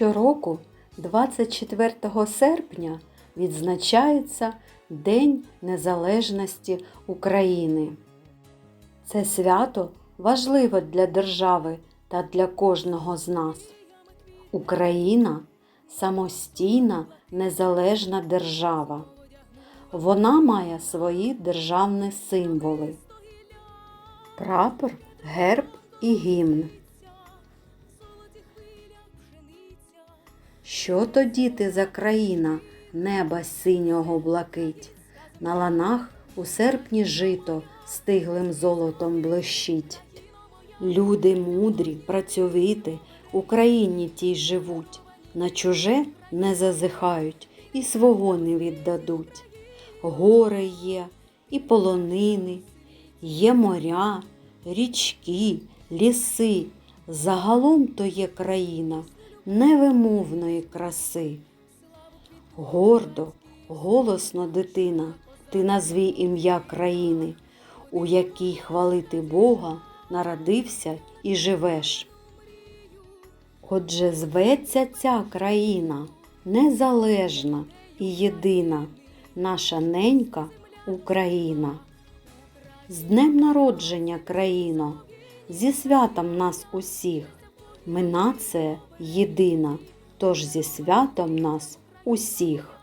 Щороку, 24 серпня, відзначається День Незалежності України. Це свято важливе для держави та для кожного з нас. Україна самостійна незалежна держава. Вона має свої державні символи. Прапор, герб і гімн. Що тоді ти за країна, неба синього блакить? На ланах у серпні жито стиглим золотом блищить. Люди мудрі, працьовиті, Україні тій живуть, на чуже не зазихають і свого не віддадуть. Гори є, і полонини, є моря, річки, ліси. Загалом то є країна невимовної краси. Гордо, голосно, дитина, ти назві ім'я країни, у якій хвалити Бога народився і живеш. Отже, зветься ця країна незалежна і єдина, наша ненька Україна. З днем народження, країно, зі святом нас усіх. Ми нація єдина, тож зі святом нас усіх.